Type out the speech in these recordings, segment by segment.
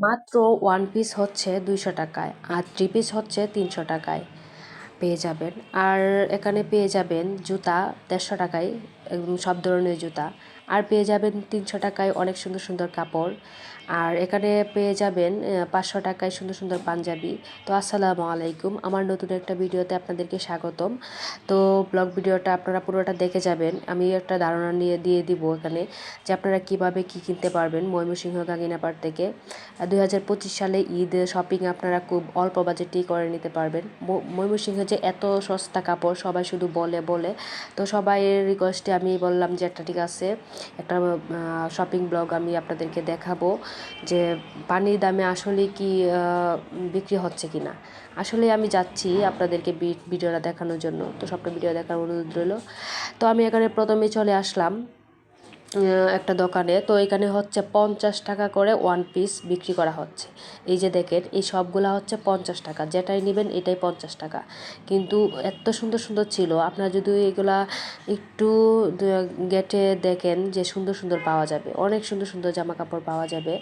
মাত্র one piece হচ্ছে দুইশো টাকায় আর থ্রি পিস হচ্ছে তিনশো টাকায় পেয়ে যাবেন। আর এখানে পেয়ে যাবেন জুতা দেড়শো টাকায় সব ধরনের জুতা। আর পেয়ে যাবেন তিনশো টাকায় অনেক সুন্দর সুন্দর কাপড়। আর এখানে পেয়ে যাবেন পাঁচশো টাকায় সুন্দর সুন্দর পাঞ্জাবি। তো আসসালামু আলাইকুম, আমার নতুন একটা ভিডিওতে আপনাদেরকে স্বাগতম। তো ব্লগ ভিডিওটা আপনারা পুরোটা দেখে যাবেন, আমি একটা ধারণা নিয়ে, দিয়ে দিব এখানে যে আপনারা কীভাবে কি কিনতে পারবেন ময়মনসিংহ গাঙ্গিনাপাড় থেকে। দুই হাজার পঁচিশ সালে ঈদ, শপিং আপনারা খুব অল্প বাজেটেই করে নিতে পারবেন। ময়মনসিংহ যে এত সস্তা কাপড় সবাই শুধু বলে বলে। তো সবাইয়ের রিকোয়েস্টে আমি বললাম যে, একটা ঠিক আছে। একটা শপিং ব্লগ আমি আপনাদেরকে দেখাবো যে পানির দামে আসলে কি বিক্রি হচ্ছে কি না আসলে আমি যাচ্ছি আপনাদেরকে ভিডিওটা দেখানোর জন্য। তো সবটা ভিডিও দেখার অনুরোধ রইল। তো আমি এখানে প্রথমে চলে আসলাম। একটা দোকানে। তো এখানে হচ্ছে পঞ্চাশ টাকা করে ওয়ান পিস বিক্রি করা হচ্ছে। এই যে দেখেন, এই সবগুলা হচ্ছে পঞ্চাশ টাকা। যেটাই নেবেন এটাই পঞ্চাশ টাকা। কিন্তু এত সুন্দর সুন্দর ছিল। আপনারা যদি এগুলা একটু গেটে দেখেন যে সুন্দর সুন্দর পাওয়া যাবে। অনেক সুন্দর সুন্দর জামা কাপড় পাওয়া যাবে।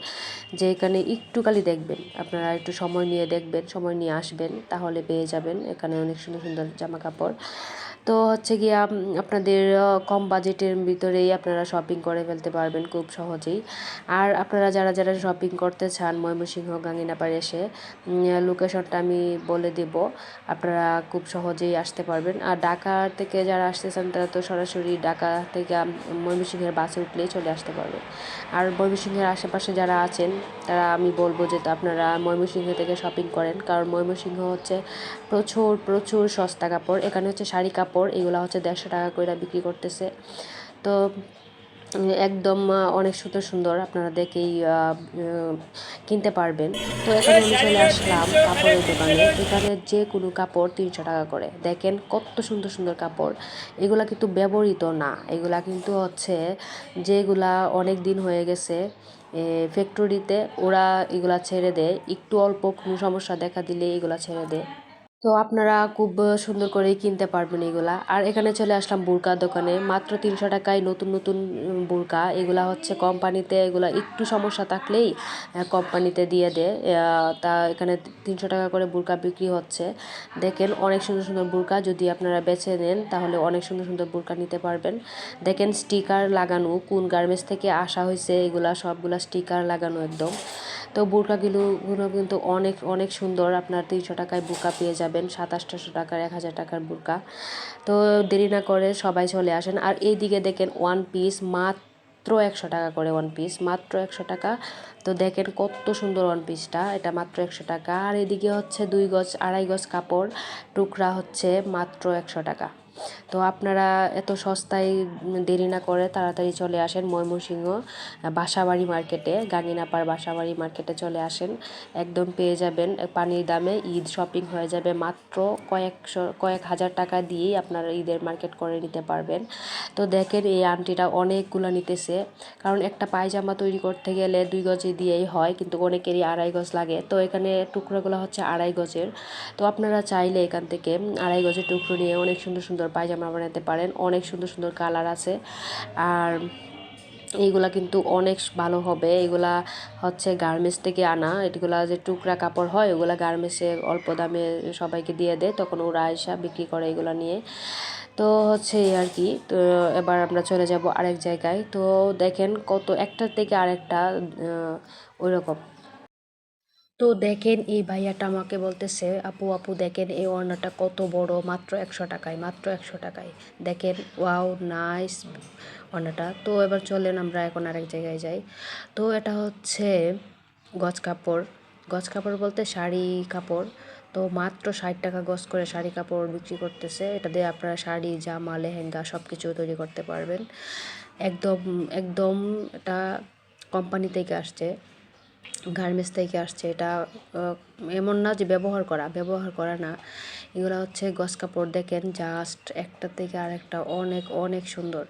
যে এখানে একটু খালি দেখবেন। আপনারা একটু সময় নিয়ে দেখবেন, সময় নিয়ে আসবেন, তাহলে পেয়ে যাবেন। এখানে অনেক সুন্দর সুন্দর জামা কাপড় তো হচ্ছে গিয়া আপনাদের কম বাজেটের ভিতরেই আপনারা শপিং করে ফেলতে পারবেন খুব সহজেই। আর আপনারা যারা যারা শপিং করতে চান, ময়মনসিংহ গাঙ্গিনাপাড়ে এসে লোকেশনটা আমি বলে দেব। আপনারা খুব সহজেই আসতে পারবেন। আর ঢাকা থেকে যারা আসতেছেন তারা তো সরাসরি ঢাকা থেকে ময়মনসিংহের বাসে উঠলেই চলে আসতে পারবেন। আর ময়মনসিংহের আশেপাশে যারা আছেন, তারা আমি বলব যে আপনারা ময়মনসিংহ থেকে শপিং করেন। কারণ ময়মনসিংহ হচ্ছে প্রচুর প্রচুর সস্তা কাপড়। এখানে হচ্ছে শাড়ি কাপড় কাপড়, এগুলো হচ্ছে দেড়শো টাকা করে বিক্রি করতেছে। তো, একদম অনেক সুন্দর সুন্দর আপনারা দেখেই কিনতে পারবেন। তো এখানে আমি চলে আসলাম কাপড়ের দোকানে। এখানে যে কোনো কাপড় তিনশো টাকা করে। দেখেন কত সুন্দর সুন্দর কাপড়। এগুলা কিন্তু ব্যবহৃত না। এগুলা কিন্তু হচ্ছে যেগুলা অনেক দিন হয়ে গেছে ফ্যাক্টরিতে ওরা এগুলা ছেড়ে দেয়। একটু অল্প কোনো সমস্যা দেখা দিলে এগুলা ছেড়ে দেয়। তো আপনারা খুব সুন্দর করেই কিনতে পারবেন এগুলা। আর এখানে চলে আসলাম বুরকার দোকানে। মাত্র তিনশো টাকায় নতুন নতুন বুরকা। এগুলা হচ্ছে কোম্পানিতে এগুলা একটু সমস্যা থাকলেই কোম্পানিতে দিয়ে দেয়। তা এখানে তিনশো টাকা করে বুরকা বিক্রি হচ্ছে। দেখেন, অনেক সুন্দর সুন্দর বুরকা। যদি আপনারা বেছে নেন, তাহলে অনেক সুন্দর সুন্দর বুরকা নিতে পারবেন। দেখেন, স্টিকার লাগানো, কোন গার্মেন্টস থেকে আসা হয়েছে এগুলা সবগুলা স্টিকার লাগানো একদম। তো বুরকাগুলো কিন্তু অনেক অনেক সুন্দর। আপনার তিনশো টাকায় বুরকা পেয়ে যাবেন। সাত আটশোশো টাকার, এক হাজার টাকার বুরকা। তো দেরি না করে সবাই চলে আসেন। আর এইদিকে দেখেন ওয়ান পিস মাত্র একশো টাকা করে ওয়ান পিস মাত্র একশো টাকা। তো দেখেন কত সুন্দর ওয়ান পিসটা এটা মাত্র একশো টাকা। আর এদিকে হচ্ছে দুই গজ, আড়াই গজ কাপড়, টুকরা হচ্ছে মাত্র একশো টাকা। তো আপনারা এত সস্তায় দেরি না করে তাড়াতাড়ি চলে আসেন ময়মনসিংহ বাসাবাড়ি মার্কেটে গাঙ্গিনাপাড় বাসাবাড়ি মার্কেটে চলে আসেন। একদম পেয়ে যাবেন পানির দামে ঈদ শপিং হয়ে যাবে। মাত্র কয়েকশো, কয়েক হাজার টাকা দিয়েই আপনারা ঈদের মার্কেট করে নিতে পারবেন। তো দেখেন এই আন্টিটা অনেকগুলো নিতেছে। কারণ একটা পায়জামা তৈরি করতে গেলে দুই গজে দিয়েই হয়, কিন্তু অনেকেরই আড়াই গজ লাগে। তো এখানে টুকরোগুলো হচ্ছে আড়াই গজের। তো আপনারা চাইলে এখান থেকে আড়াই গজের টুকরো নিয়ে অনেক সুন্দর সুন্দর পায়জামা বানাতে পারেন। অনেক সুন্দর সুন্দর কালার আছে। আর এইগুলা কিন্তু অনেক ভালো হবে। এগুলা হচ্ছে গার্মেন্টস থেকে আনা। এগুলা যে টুকরা কাপড় হয়, ওগুলা গার্মেন্টসে অল্প দামে সবাইকে দিয়ে দেয়। তখন ওরা আয়সা বিক্রি করে এগুলো নিয়ে। তো হচ্ছে আর কি। তো এবার আমরা চলে যাব আরেক জায়গায়। তো দেখেন কত একটার থেকে আরেকটা ওই রকম তো দেখেন, এই ভাইয়াটা আমাকে বলতেছে, আপু আপু, দেখেন, এই ওড়নাটা কত বড়, মাত্র একশো টাকায়, মাত্র একশো টাকায়। দেখেন, ওয়াও, নাইস ওড়নাটা। তো এবার চলেন আমরা এখন আরেক জায়গায় যাই। তো এটা হচ্ছে গজ কাপড়। গজ কাপড় বলতে শাড়ি কাপড়। তো মাত্র ষাট টাকা গজ করে শাড়ি কাপড় বিক্রি করতেছে। এটা দিয়ে আপনারা শাড়ি, জামা, লেহেঙ্গা সব কিছু তৈরি করতে পারবেন। একদম একদম এটা কোম্পানি থেকে আসছে। গার্মেন্টস থেকে আসছে এটা এমন না যে ব্যবহার করা ব্যবহার করা না। এগুলো হচ্ছে গস কাপড় দেখেন জাস্ট একটা থেকে আরেকটা অনেক অনেক সুন্দর,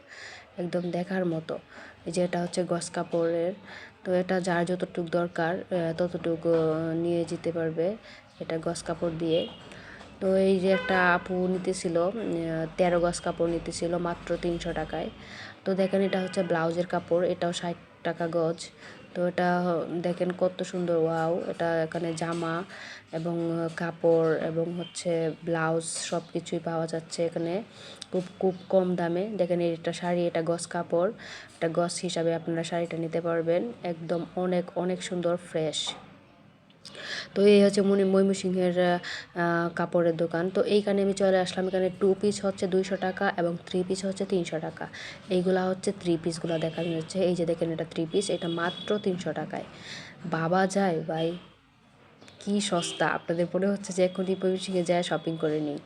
একদম দেখার মতো। এই যে এটা হচ্ছে গস কাপড়ের, তো এটা যার যতটুক দরকার ততটুকু নিয়ে যেতে পারবে এটা গস কাপড় দিয়ে। তো এই যে একটা আপু নিতেছিল তেরো গজ কাপড় নিতেছিল মাত্র তিনশো টাকায়। তো দেখেন এটা হচ্ছে ব্লাউজের কাপড়, এটাও ষাট টাকা গজ। তো এটা দেখেন কত সুন্দর, ওয়াও। এটা এখানে জামা এবং কাপড় এবং হচ্ছে ব্লাউজ সব কিছুই পাওয়া যাচ্ছে এখানে। খুব খুব কম দামে। দেখেন এটা শাড়ি, এটা গস কাপড়। এটা গস হিসাবে আপনারা শাড়িটা নিতে পারবেন। একদম অনেক অনেক সুন্দর, ফ্রেশ। তো এই হচ্ছে মনি ময়মনসিংহের কাপড়ের দোকান। তো এইখানে আমি চলে আসলাম, এখানে টু পিস হচ্ছে দুইশো টাকা এবং থ্রি পিস হচ্ছে তিনশো টাকা। এইগুলা হচ্ছে থ্রি পিসগুলো দেখানো হচ্ছে এই যে দেখেন এটা থ্রি পিস এটা মাত্র তিনশো টাকায়। বাবা যায়, ভাই, কি সস্তা। আপনাদের মনে হচ্ছে যে এখনই ময়মনসিংহে যায় শপিং করে নিই।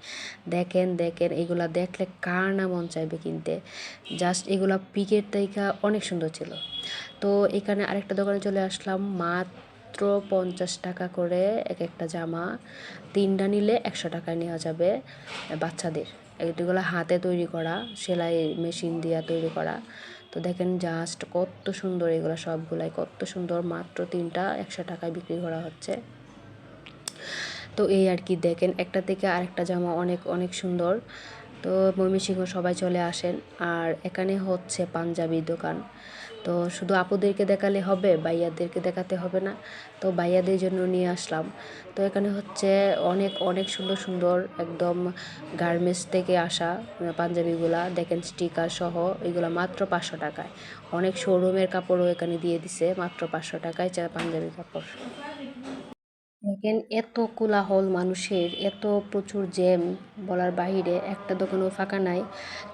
দেখেন দেখেন এগুলা দেখলে কার না মন চাইবে কিনতে। জাস্ট এগুলা পিকের থেকে অনেক সুন্দর ছিল। তো এখানে আরেকটা দোকানে চলে আসলাম, মাত্র মাত্র পঞ্চাশ টাকা করে এক একটা জামা। তিনটা নিলে একশো টাকায় নেওয়া যাবে বাচ্চাদের। এগুলো হাতে তৈরি করা, সেলাই মেশিন দিয়ে তৈরি করা। তো দেখেন জাস্ট কত সুন্দর এগুলো সবগুলাই, কত সুন্দর মাত্র তিনটা একশো টাকায় বিক্রি করা হচ্ছে। তো এই আর কি দেখেন, একটা থেকে আরেকটা জামা অনেক অনেক সুন্দর। তো ময়মনসিংহ সবাই চলে আসেন। আর এখানে হচ্ছে পাঞ্জাবি দোকান। তো শুধু আপুদেরকে দেখালে হবে বাইয়াদেরকে দেখাতে হবে না। তো বাইয়াদের জন্য নিয়ে আসলাম। তো এখানে হচ্ছে অনেক অনেক সুন্দর সুন্দর একদম গার্মেন্টস থেকে আসা পাঞ্জাবিগুলা দেখেন স্টিকার সহ এগুলো মাত্র পাঁচশো টাকায়। অনেক শোরুমের কাপড়ও এখানে দিয়ে দিছে মাত্র পাঁচশো টাকায় পাঞ্জাবি কাপড়। দেখেন, এত কোলাহল মানুষের, এত প্রচুর জ্যাম বলার বাহিরে, একটা দোকানও ফাঁকা নাই।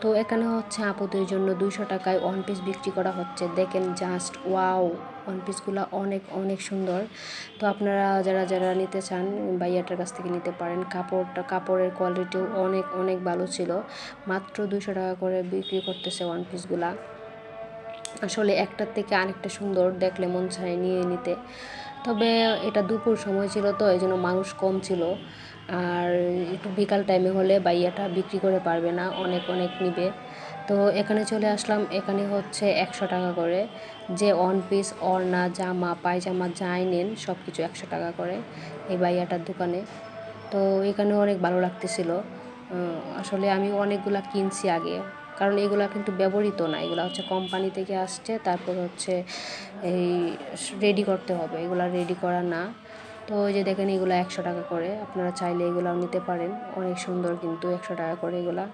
তো এখানে হচ্ছে আপুদের জন্য দুইশো টাকায় ওয়ান পিস বিক্রি করা হচ্ছে। দেখেন জাস্ট ওয়াও ওয়ান পিসগুলো অনেক অনেক সুন্দর। তো আপনারা যারা যারা নিতে চান বাইয়াটার কাছ থেকে নিতে পারেন। কাপড়টা, কাপড়ের কোয়ালিটিও অনেক অনেক ভালো ছিল। মাত্র দুশো টাকা করে বিক্রি করতেছে ওয়ান পিসগুলা আসলে একটার থেকে আরেকটা সুন্দর দেখলে মন চায় নিয়ে নিতে। তবে এটা দুপুর সময় ছিল তো, এই জন্য মানুষ কম ছিল। আর একটু বিকাল টাইমে হলে বাইয়াটা বিক্রি করে পারবে না, অনেক অনেক নিবে। তো এখানে চলে আসলাম, এখানে হচ্ছে একশো টাকা করে। যে ওয়ান পিস অর্না জামা, পায়জামা যাই নেন সব কিছু একশো টাকা করে এই বাইয়াটার দোকানে। তো এখানে অনেক ভালো লাগতেছিল। আসলে আমি অনেকগুলা কিনছি আগে। কারণ এগুলো কিন্তু ব্যবহৃত না। এগুলো হচ্ছে কোম্পানি থেকে আসছে, তারপর হচ্ছে এই রেডি করতে হবে। এগুলো রেডি করা না। তো ওই যে দেখেন এগুলো একশো টাকা করে। আপনারা চাইলে এগুলাও নিতে পারেন। অনেক সুন্দর কিন্তু একশো টাকা করে এগুলা।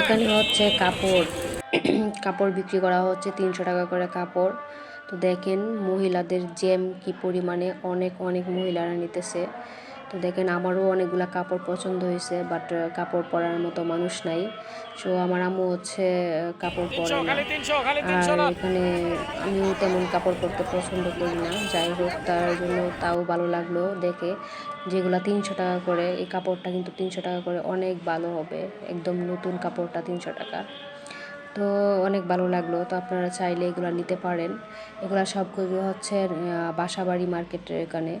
এখানে হচ্ছে কাপড়। কাপড় বিক্রি করা হচ্ছে তিনশো টাকা করে কাপড়। তো দেখেন মহিলাদের জেম কি পরিমাণে অনেক অনেক মহিলারা নিতেছে। তো দেখেন আমারও অনেকগুলো কাপড় পছন্দ হয়েছে বাট কাপড় পরার মতো মানুষ নাই। সো আমার আম্মু হচ্ছে কাপড় পরে না। আর এখানে আমিও তেমন কাপড় পরতে পছন্দ করি না। যাই হোক তার জন্য তাও ভালো লাগল দেখে। যেগুলো তিনশো টাকা করে এই কাপড়টা কিন্তু তিনশো টাকা করে অনেক ভালো হবে। একদম নতুন কাপড়টা তিনশো টাকা। তো অনেক ভালো লাগল। তো আপনারা চাইলে এগুলো নিতে পারেন। এগুলো সবগুলো হচ্ছে বাসাবাড়ি মার্কেটের এখানে।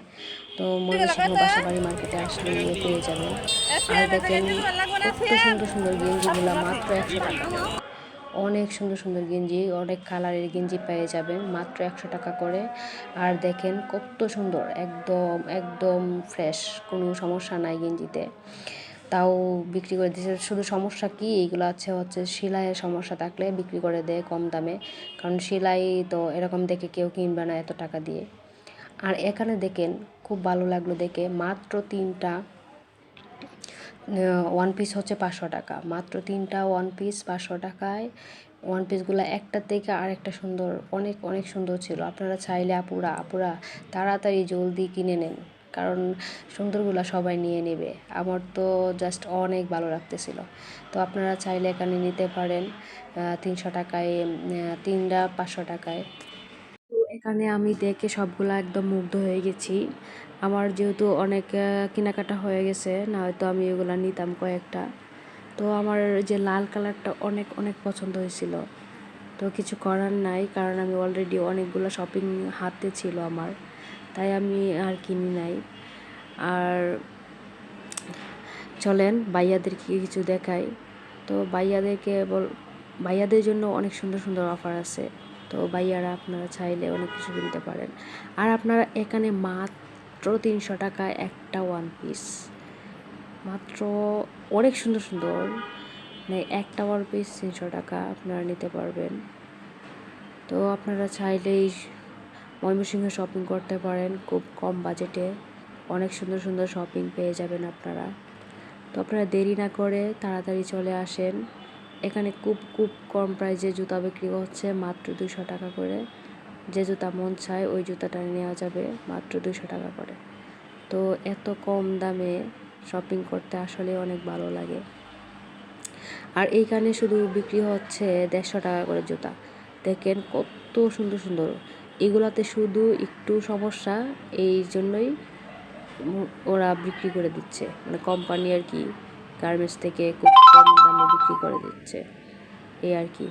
তো ময়মনসিংহ বাসাবাড়ি মার্কেটে আসলে নিয়ে পেয়ে যাবেন। আর দেখেন, কত সুন্দর সুন্দর গেঞ্জিগুলো মাত্র একশো টাকা। অনেক সুন্দর সুন্দর গেঞ্জি, অনেক কালারের গেঞ্জি পেয়ে যাবেন, মাত্র একশো টাকা করে। আর দেখেন, কত সুন্দর, একদম একদম ফ্রেশ কোনো সমস্যা নাই গেঞ্জিতে। তাও বিক্রি করে দিচ্ছে শুধু সমস্যা কি? এইগুলো আছে হচ্ছে সেলাইয়ের সমস্যা থাকলে বিক্রি করে দেয় কম দামে। কারণ সেলাই তো এরকম দেখে কেউ কিনবে না এত টাকা দিয়ে। আর এখানে দেখেন, খুব ভালো লাগল দেখে। মাত্র তিনটা ওয়ান পিস হচ্ছে পাঁচশো টাকা। মাত্র তিনটা ওয়ান পিস পাঁচশো টাকায়। ওয়ান পিসগুলো একটা থেকে আর একটা সুন্দর, অনেক অনেক সুন্দর ছিল। আপনারা চাইলে আপুরা আপুরা তাড়াতাড়ি জলদি কিনে নেন। কারণ সুন্দরগুলো সবাই নিয়ে নেবে। আমার তো জাস্ট অনেক ভালো লাগতেছিল। তো আপনারা চাইলে এখানে নিতে পারেন তিনশো টাকায় তিনটা পাঁচশো টাকায়। তো এখানে আমি দেখে সবগুলো একদম মুগ্ধ হয়ে গেছি। আমার যেহেতু অনেক কেনাকাটা হয়ে গেছে, না হয়তো আমি এগুলো নিতাম কয়েকটা। তো আমার যে লাল কালারটা অনেক অনেক পছন্দ হয়েছিল। তো কিছু করার নাই, কারণ আমি অলরেডি অনেকগুলো শপিং হাতে ছিল আমার। তাই আমি আর কিনি নাই। আর চলেন বাইয়াদেরকে কিছু দেখাই। তো বাইয়াদেরকে বল বাইয়াদের জন্য অনেক সুন্দর সুন্দর অফার আছে। তো বাইয়ারা আপনারা চাইলে অনেক কিছু কিনতে পারেন। আর আপনারা এখানে মাত্র তিনশো টাকায় একটা ওয়ান পিস মাত্র অনেক সুন্দর সুন্দর। মানে একটা ওয়ান পিস তিনশো টাকা আপনারা নিতে পারবেন। তো আপনারা চাইলেই ময়মনসিংহে শপিং করতে পারেন খুব কম বাজেটে অনেক সুন্দর সুন্দর শপিং পেয়ে যাবেন আপনারা। তো আপনারা দেরি না করে তাড়াতাড়ি চলে আসেন। এখানে খুব খুব কম প্রাইসে জুতা বিক্রি হচ্ছে, মাত্র দুশো টাকা করে। যে জুতা মন চায়, ওই জুতাটা নেওয়া যাবে, মাত্র দুশো টাকা করে। তো এত কম দামে শপিং করতে আসলে অনেক ভালো লাগে। আর এইখানে শুধু বিক্রি হচ্ছে দেড়শো টাকা করে জুতা। দেখেন কত সুন্দর সুন্দর এগুলাতে শুধু একটু সমস্যা এই জন্যই ওরা বিক্রি করে দিচ্ছে। মানে কোম্পানি আর কি গার্মেন্টস থেকে খুব কম দামে বিক্রি করে দিচ্ছে। এই আর কি।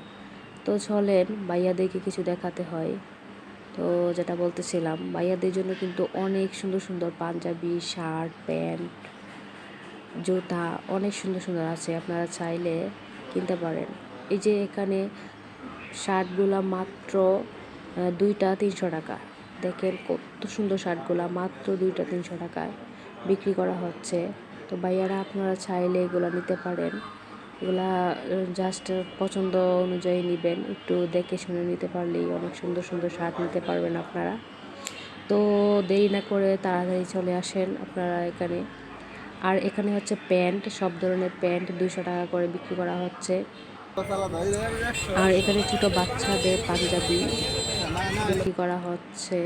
তো চলেন, ভাইয়াদেরকে কিছু দেখাতে হয়। তো যেটা বলতেছিলাম, ভাইয়াদের জন্য কিন্তু অনেক সুন্দর সুন্দর পাঞ্জাবি, শার্ট, প্যান্ট, জুতা অনেক সুন্দর সুন্দর আছে। আপনারা চাইলে কিনতে পারেন। এই যে এখানে শার্টগুলা মাত্র দুইটা তিনশো টাকা। দেখেন কত সুন্দর শার্টগুলা, মাত্র দুইটা তিনশো টাকায় বিক্রি করা হচ্ছে। তো ভাইয়ারা, আপনারা চাইলে এগুলো নিতে পারেন। এগুলা জাস্ট পছন্দ অনুযায়ী নেবেন। একটু দেখে শুনে নিতে পারলেই অনেক সুন্দর সুন্দর শার্ট নিতে পারবেন আপনারা। তো দেরি না করে তাড়াতাড়ি চলে আসেন আপনারা এখানে। আর এখানে হচ্ছে প্যান্ট, সব ধরনের প্যান্ট দুইশো টাকা করে বিক্রি করা হচ্ছে। আর এখানে ছোটো বাচ্চাদের পাঞ্জাবি। বিক্রি করা হচ্ছে,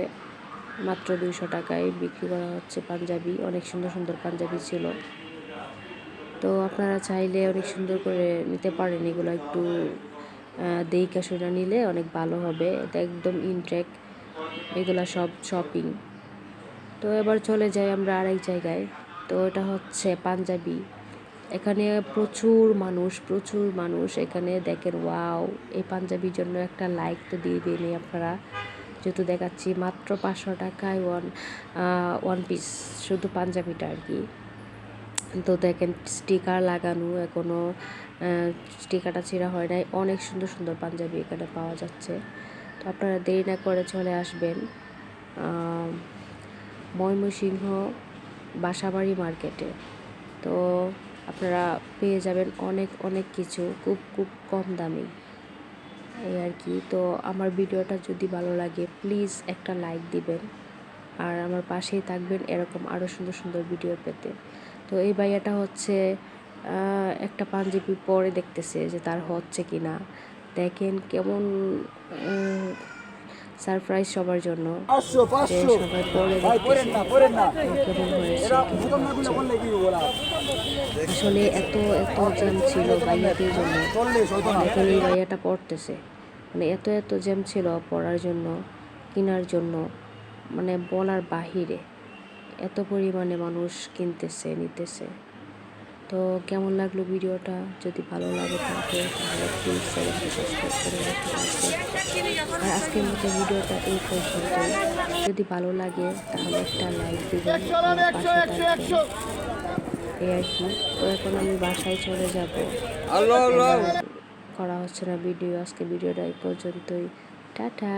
মাত্র দুইশো টাকায় বিক্রি করা হচ্ছে পাঞ্জাবি। অনেক সুন্দর সুন্দর পাঞ্জাবি ছিল। তো আপনারা চাইলে অনেক সুন্দর করে নিতে পারেন। এগুলো একটু দেইকা শুনে নিলে অনেক ভালো হবে। এটা একদম ইনট্রেক এগুলা সব শপিং। তো এবার চলে যাই আমরা আরেক জায়গায়। তো এটা হচ্ছে পাঞ্জাবি। এখানে প্রচুর মানুষ প্রচুর মানুষ এখানে দেখেন ওয়াও এই পাঞ্জাবির জন্য একটা লাইক তো দিয়ে দিন আপনারা। যেহেতু দেখাচ্ছি মাত্র পাঁচশো টাকায় ওয়ান ওয়ান পিস শুধু পাঞ্জাবিটা আর কি। তো দেখেন স্টিকার লাগানো এখনও স্টিকারটা ছিঁড়া হয় নাই। অনেক সুন্দর সুন্দর পাঞ্জাবি এখানে পাওয়া যাচ্ছে। তো আপনারা দেরি না করে চলে আসবেন ময়মনসিংহ বাসাবাড়ি মার্কেটে। তো আপনারা পেয়ে যাবেন অনেক অনেক কিছু, খুব খুব কম দামে এই আর কি। তো আমার ভিডিওটা যদি ভালো লাগে প্লিজ একটা লাইক দিবেন। আর আমার পাশেই থাকবেন এরকম আরও সুন্দর সুন্দর ভিডিও পেতে। তো এই ভাইয়াটা হচ্ছে একটা পাঞ্জাবি পরে দেখতেছে যে তার হচ্ছে কি না দেখেন কেমন সারপ্রাইজ সবার জন্য। যে সবাই পরে কেমন হয়েছে। আসলে এত এত জ্যাম ছিল ভাইয়াদের জন্য। এখন এই ভাইয়াটা পড়তেছে। মানে এত এত জ্যাম ছিল পড়ার জন্য কেনার জন্য মানে বলার বাহিরে। এত পরিমাণে মানুষ কিনতেছে নিতেছে। তো কেমন লাগল ভিডিওটা? যদি ভালো লাগে তাহলে প্লিজ চ্যানেলটি সাবস্ক্রাইব করে আর আজকের মতো ভিডিওটা এই পর্যন্তই। যদি ভালো লাগে তাহলে একটা লাইক দিবেন থাকবেন। এই আর কি। তো এখন আমি বাসায় চলে যাব। করা হচ্ছে না ভিডিও। আজকে ভিডিওটা এই পর্যন্তই। টাটা।